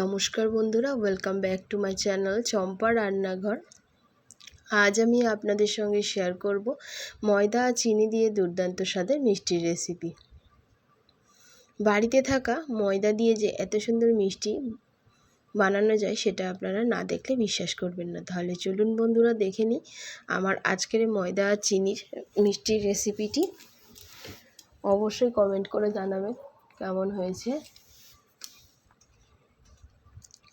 নমস্কার বন্ধুরা welcome back to my channel Champa রান্নাঘর। আজ আমি আপনাদের সঙ্গে শেয়ার করব ময়দা আর চিনি দিয়ে দুর্দান্ত স্বাদের মিষ্টির রেসিপি বাড়িতে থাকা ময়দা দিয়ে যে এত সুন্দর মিষ্টি বানানো যায়, সেটা আপনারা না দেখলে বিশ্বাস করবেন না। তাহলে চলুন বন্ধুরা, দেখে নিই আমার আজকের ময়দা আর চিনির মিষ্টির রেসিপিটি অবশ্যই কমেন্ট করে জানাবেন কেমন হয়েছে।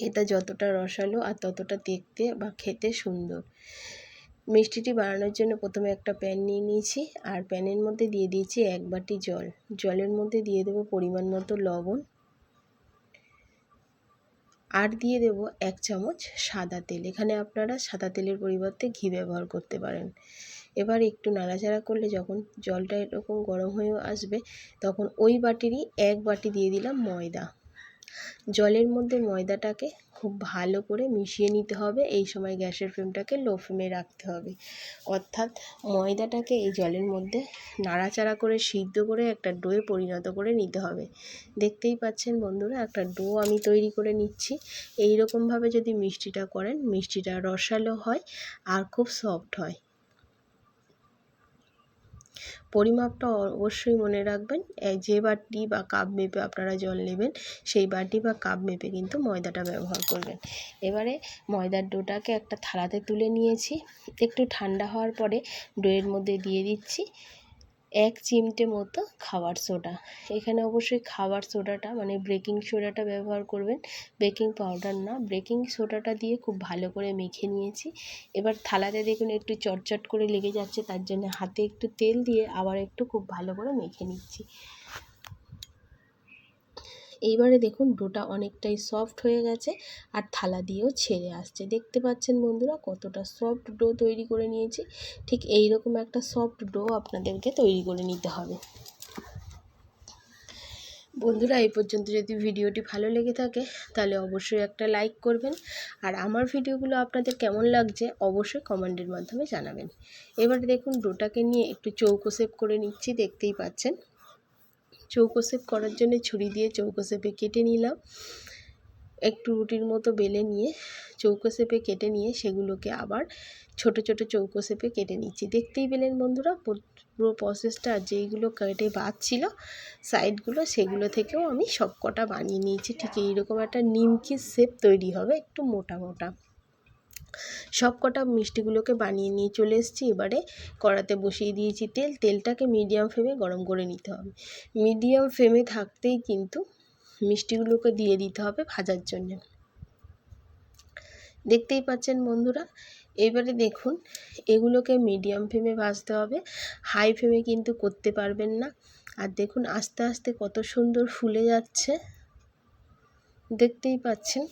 এটা যতটা রসালো আর ততটা দেখতে বা খেতে সুন্দর। মিষ্টিটি বানানোর জন্য প্রথমে একটা প্যান নিয়ে নিয়েছি আর প্যানের মধ্যে দিয়ে দিয়েছি এক বাটি জল। জলের মধ্যে দিয়ে দেবো পরিমাণ মতো লবণ। আর দিয়ে দেব এক চামচ সাদা তেল। এখানে আপনারা সাদা তেলের পরিবর্তে ঘি ব্যবহার করতে পারেন। এবার একটু নাড়াচাড়া করলে যখন জলটা এরকম গরম হয়ে আসবে, তখন ওই বাটিরই এক বাটি দিয়ে দিলাম ময়দা। জলের মধ্যে ময়দাটাকে খুব ভালো করে মিশিয়ে নিতে হবে। এই সময় গ্যাসের ফ্লেমটাকে লো ফ্লেমে রাখতে হবে। অর্থাৎ ময়দাটাকে এই জলের মধ্যে নাড়াচাড়া করে সিদ্ধ করে একটা ডোয়ে পরিণত করে নিতে হবে। দেখতেই পাচ্ছেন বন্ধুরা, একটা ডো আমি তৈরি করে নিচ্ছি। এই রকমভাবে যদি মিষ্টিটা করেন, মিষ্টিটা রসালো হয় আর খুব সফট হয়। পরিমাপটা অবশ্যই মনে রাখবেন। যে বাটি বা কাপ মেপে আপনারা জল নেবেন, সেই বাটি বা কাপ মেপে কিন্তু ময়দাটা ব্যবহার করবেন। এবারে ময়দার ডোটাকে একটা থালাতে তুলে নিয়েছি। একটু ঠান্ডা হওয়ার পরে ডোয়ের মধ্যে দিয়ে দিচ্ছি। এক চিমটে মতো খাবার সোডা এখানে অবশ্যই খাবার সোডাটা মানে বেকিং সোডাটা ব্যবহার করবেন। বেকিং পাউডার না বেকিং সোডাটা দিয়ে খুব ভালো করে মেখে নিয়েছি। এবার থালাতে দেখুন একটু চটচট করে লেগে যাচ্ছে, তার জন্য হাতে একটু তেল দিয়ে আবার একটু খুব ভালো করে মেখে নিচ্ছি। এইবারে দেখুন ডোটা অনেকটাই সফট হয়ে গেছে আর থালা দিয়েও ছেড়ে আসছে। দেখতে পাচ্ছেন বন্ধুরা কতটা সফট ডো তৈরি করে নিয়েছি। ঠিক এই রকম একটা সফট ডো আপনাদেরকে তৈরি করে নিতে হবে। বন্ধুরা, এই পর্যন্ত যদি ভিডিওটি ভালো লেগে থাকে, তাহলে অবশ্যই একটা লাইক করবেন আর আমার ভিডিওগুলো আপনাদের কেমন লাগছে অবশ্যই কমেন্টের মাধ্যমে জানাবেন। এবারে দেখুন ডোটাকে নিয়ে একটু চৌকো শেপ করে নিচ্ছি, দেখতেই পাচ্ছেন। চৌকো শেপ করার জন্য ছুরি দিয়ে চৌকো শেপে কেটে নিলাম। একটু রুটির মতো বেলে নিয়ে চৌকো শেপে কেটে নিয়ে সেগুলোকে আবার ছোট ছোট চৌকো শেপে কেটে নিচ্ছি। দেখতেই পেলেন বন্ধুরা, পুরো প্রসেসটা যেইগুলো কেটে বাদ ছিল সাইডগুলো সেগুলো থেকেও আমি সব কটা বানিয়ে নিয়েছি। ঠিক এইরকম একটা নিমকি শেপ তৈরি হবে, একটু মোটা মোটা সব কটা মিষ্টিগুলোকে বানিয়ে নিয়ে চলে এসেছি। এবারে কড়াতে বসিয়ে দিয়েছি তেল। তেলটাকে মিডিয়াম ফ্লেমে গরম করে নিতে হবে। মিডিয়াম ফ্লেমে থাকতেই কিন্তু মিষ্টিগুলোকে দিয়ে দিতে হবে ভাজার জন্য। দেখতেই পাচ্ছেন বন্ধুরা, এবারে দেখুন, এগুলোকে মিডিয়াম ফ্লেমে ভাজতে হবে। হাই ফ্লেমে কিন্তু করতে পারবেন না। আর দেখুন, আস্তে আস্তে কত সুন্দর ফুলে যাচ্ছে। দেখতেই পাচ্ছেন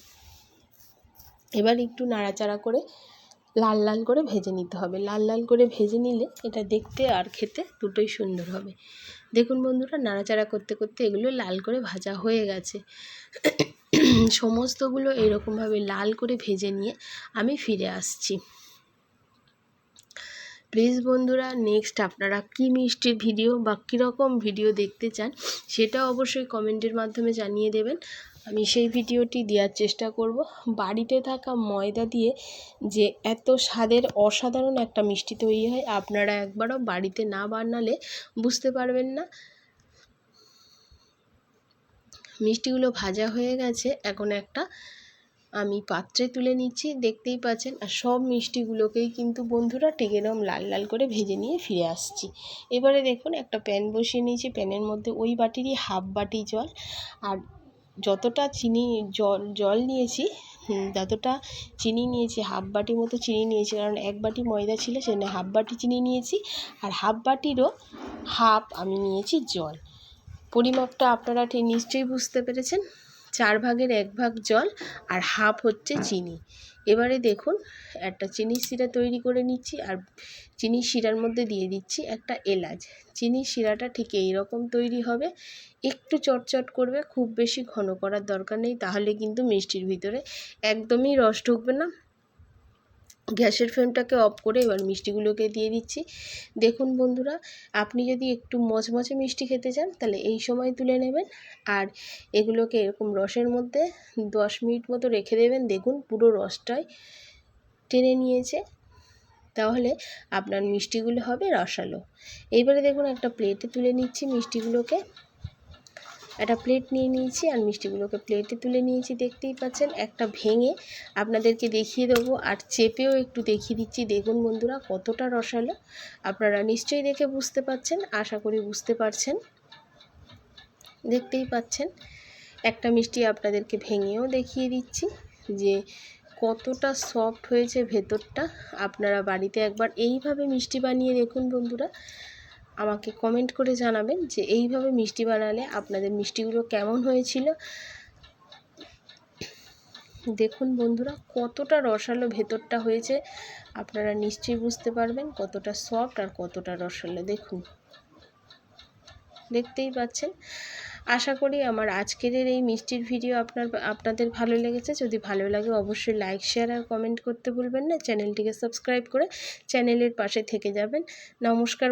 এবার একটু নাড়াচাড়া করে লাল লাল করে ভেজে নিতে হবে। লাল লাল করে ভেজে নিলে এটা দেখতে আর খেতে দুটোই সুন্দর হবে। দেখুন বন্ধুরা, নাড়াচাড়া করতে করতে এগুলো লাল করে ভাজা হয়ে গেছে। সমস্তগুলো এরকমভাবে লাল করে ভেজে নিয়ে আমি ফিরে আসছি। প্লিজ বন্ধুরা, নেক্সট আপনারা কী মিষ্টির ভিডিও বা কীরকম ভিডিও দেখতে চান সেটা অবশ্যই কমেন্টের মাধ্যমে জানিয়ে দেবেন। আমি সেই ভিডিওটি দেওয়ার চেষ্টা করব। বাড়িতে থাকা ময়দা দিয়ে যে এত স্বাদের অসাধারণ একটা মিষ্টি তৈরি হয়, আপনারা একবারও বাড়িতে না বানালে বুঝতে পারবেন না। মিষ্টিগুলো ভাজা হয়ে গেছে, এখন একটা আমি পাত্রে তুলে নিচ্ছি, দেখতেই পাচ্ছেন, আর সব মিষ্টিগুলোকেই কিন্তু বন্ধুরা ঠিক এরকম লাল লাল করে ভেজে নিয়ে ফিরে আসছি। এবারে দেখুন, একটা প্যান বসিয়ে নিয়েছি, প্যানের মধ্যে ওই বাটিরই হাফ বাটি জল, আর যতটা চিনি, জল জল নিয়েছি যতটা চিনি নিয়েছি, হাফ বাটি মতো চিনি নিয়েছি, কারণ এক বাটি ময়দা ছিল, সেজন্য হাফ বাটি চিনি নিয়েছি, আর হাফ বাটিরও হাফ আমি নিয়েছি জল। পরিমাপটা আপনারা ঠিক নিশ্চয়ই বুঝতে পেরেছেন। চার ভাগের এক ভাগ জল আর হাফ হচ্ছে চিনি। এবারে দেখুন, একটা চিনির শিরা তৈরি করে নিচ্ছি আর চিনির শিরার মধ্যে দিয়ে দিচ্ছি একটা এলাচ। চিনির শিরাটা ঠিক এই রকম তৈরি হবে। একটু চটচট করবে, খুব বেশি ঘন করার দরকার নেই, তাহলে কিন্তু মিষ্টির ভিতরে একদমই রস ঢুকবে না। গ্যাসের ফ্লেমটাকে অফ করে এবার মিষ্টিগুলোকে দিয়ে দিচ্ছি। দেখুন বন্ধুরা, আপনি যদি একটু মচমচে মিষ্টি খেতে চান, তাহলে এই সময় তুলে নেবেন আর এগুলোকে এরকম রসের মধ্যে দশ মিনিট মতো রেখে দেবেন। দেখুন পুরো রসটাই টেনে নিয়েছে। তাহলে আপনার মিষ্টিগুলো হবে রসালো। এইবারে দেখুন একটা প্লেটে তুলে নিচ্ছি মিষ্টিগুলোকে। একটা প্লেট নিয়ে নিয়েছি আর মিষ্টিগুলোকে প্লেটে তুলে নিয়েছি, দেখতেই পাচ্ছেন। একটা ভেঙে আপনাদেরকে দেখিয়ে দেবো আর চেপেও একটু দেখিয়ে দিচ্ছি। দেখুন বন্ধুরা, কতটা রসালো। আপনারা নিশ্চয়ই দেখে বুঝতে পারছেন আশা করি বুঝতে পারছেন। দেখতেই পাচ্ছেন, একটা মিষ্টি আপনাদেরকে ভেঙেও দেখিয়ে দিচ্ছি যে কতটা সফট হয়েছে ভেতরটা। আপনারা বাড়িতে একবার এইভাবে মিষ্টি বানিয়ে দেখুন বন্ধুরা। আমাকে কমেন্ট করে জানাবেন যে এইভাবে মিষ্টি বানালে আপনাদের মিষ্টিগুলো কেমন হয়েছিল। দেখুন বন্ধুরা, কতটা রসালো ভেতরটা হয়েছে, আপনারা নিশ্চয়ই বুঝতে পারবেন কতটা সফট আর কতটা রসালো। দেখুন, দেখতেই পাচ্ছেন। আশা করি আমার আজকের এই মিষ্টির ভিডিও আপনার, আপনাদের ভালো লেগেছে। যদি ভালো লাগে অবশ্যই লাইক শেয়ার আর কমেন্ট করতে ভুলবেন না। চ্যানেলটিকে সাবস্ক্রাইব করে চ্যানেলের পাশে থেকে যাবেন। নমস্কার